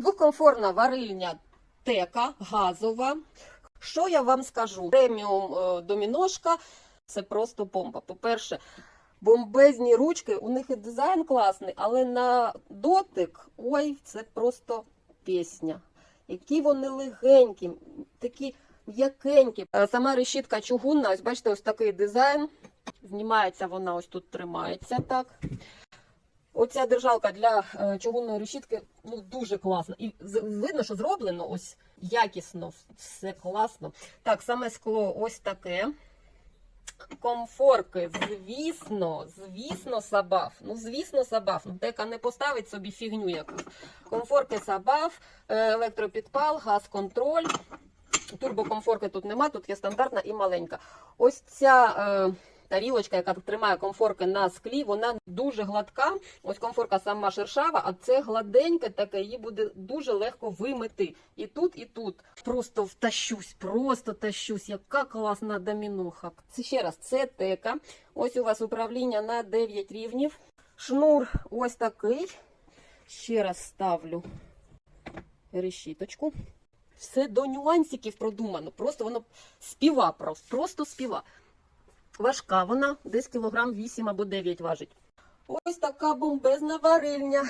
Двокомфорна варильня тека газова. Що я вам скажу? Преміум е, доміношка це просто бомба. По-перше, бомбезні ручки, у них і дизайн класний, але на дотик, ой, це просто пісня. Які вони легенькі, такі м'якенькі. Е, Сама решітка чугунна, ось бачите, ось такий дизайн. Знімається вона, ось тут тримається так. Оця держалка для е, чугунної решітки ну, дуже класна. І видно, що зроблено ось якісно, все класно. Так, саме скло ось таке. Комфорки, звісно, звісно, сабаф. Ну, звісно, сабаф. Ну, Дека не поставить собі фігню якусь. Комфорки сабаф, е, електропідпал, газ-контроль. Турбокомфорки тут нема, тут є стандартна і маленька. Ось ця е, тарілочка, яка тримає комфорки на склі, вона дуже гладка. Ось комфорка сама шершава, а це гладеньке таке, її буде дуже легко вимити. І тут, і тут. Просто втащусь, просто тащусь. Яка класна домінуха. Це ще раз, це тека. Ось у вас управління на 9 рівнів. Шнур ось такий. Ще раз ставлю решіточку. Все до нюансиків продумано. Просто воно співа, просто співа. Важка вона, десь кілограм 8 або 9 важить. Ось така бомбезна варильня.